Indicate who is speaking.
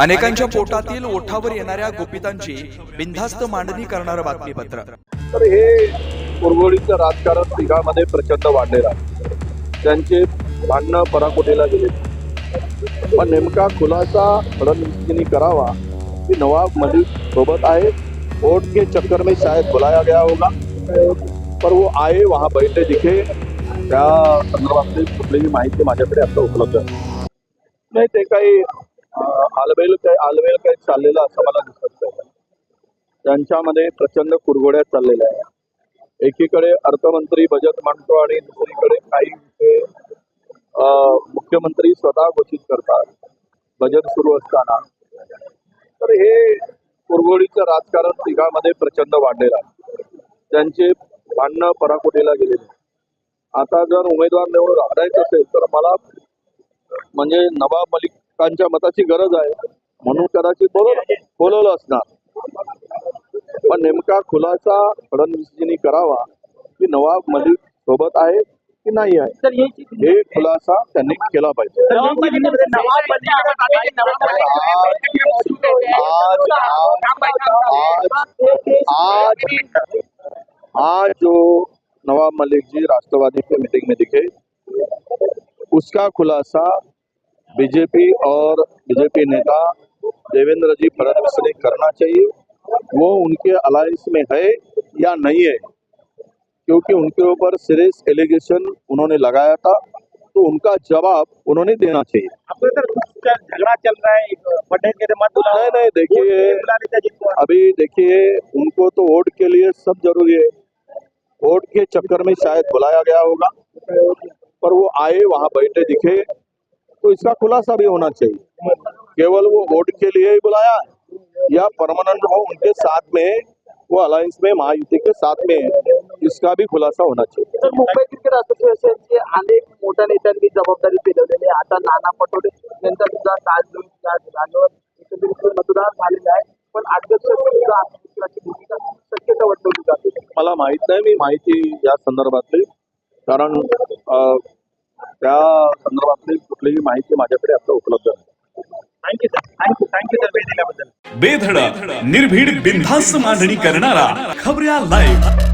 Speaker 1: अनेकांच्या पोटातील ओठावर येणाऱ्या गुपितांची बिनधास्त मांडणी करणारं बातमीपत्र.
Speaker 2: तर हे कुरघोडीचं राजकारण तिघामध्ये प्रचंड वाढलेलं आहे. त्यांचे भांडणं पराकोटीला गेले. पण नेमका खुलासा फडणवीसजींनी करावा की नवाब मलिक सोबत आहे? वोट के चक्कर में शायद बुलाया गया होगा. पर वो आए वहाँ बैठे दिखे. त्या संदर्भातली कुठलीही माहिती माझ्याकडे आता उपलब्ध आहे नाही ते काही आलबेल काही आलबेल काय चाललेलं असं मला दिसत नाही. त्यांच्यामध्ये प्रचंड कुरघोड्या चाललेल्या आहे एकीकडे अर्थमंत्री बजेट मांडतो आणि दुसरीकडे काही विषय अं, मुख्यमंत्री स्वतः घोषित करतात. बजेट सुरू असताना. तर हे कुरघोडीचं राजकारण तिघामध्ये प्रचंड वाढलेलं आहे. त्यांचे भांडणं पराकोटीला गेलेले आता जर उमेदवार निवडून हारायचं असेल तर मला म्हणजे नवाब मलिक मलिकांच्या मताची गरज आहे. म्हणून कदाचित बोलवलं बोलवलं असणार. पण नेमका खुलासा फडणवीसजींनी करावा की नवाब मलिक सोबत आहे की नाही आहे? हे खुलासा त्यांनी केला पाहिजे. आज जो नवाब मलिक जी राष्ट्रवादी के मीटिंग में दिखे उसका खुलासा बीजेपी और बीजेपी नेता देवेंद्र जी फडणवीस ने करना चाहिए। वो उनके अलायंस में है या नहीं है? क्योंकि उनके ऊपर सीरियस एलिगेशन उन्होंने लगाया था तो उनका जवाब उन्होंने देना चाहिए।
Speaker 3: झगड़ा चल रहा है? के
Speaker 2: नहीं नहीं देखिए अभी देखिए उनको तो वोट के लिए सब ज़रूरी है। वोट के चक्कर में शायद बुलाया गया होगा पर वो आए वहाँ बैठे दिखे। तो इसका खुलासा भी होना चाहिए केवल वो वोट के लिए ही बुलाया. है या परमानेंट हो उनके साथ में वो अलायंस में महायुति के साथ में इसका भी खुलासा होना चाहिए
Speaker 4: तर मुंबई क्रिकेट असोसिएशनचे अनेक मोठ्या नेत्यांनी जबाबदारी पेलवलेली आहे. आता नाना पटोले यांचा सुद्धा ठिकाणावर एकंदरीत मतदान झालेलं आहे. पण अध्यक्ष सुद्धा दुसऱ्याची भूमिका शक्यता वर्तवली जाते.
Speaker 2: मला माहीत नाही. मी माहिती या संदर्भातली. कारण त्या संदर्भातली कुठलीही माहिती माझ्याकडे आता उपलब्ध नाही.
Speaker 3: Thank you sir thank you thank you sir वेळ दिल्याबद्दल.
Speaker 5: बेधडक निर्भीड बिनधास्त मांडणी करणारा खबऱ्या लाईव्ह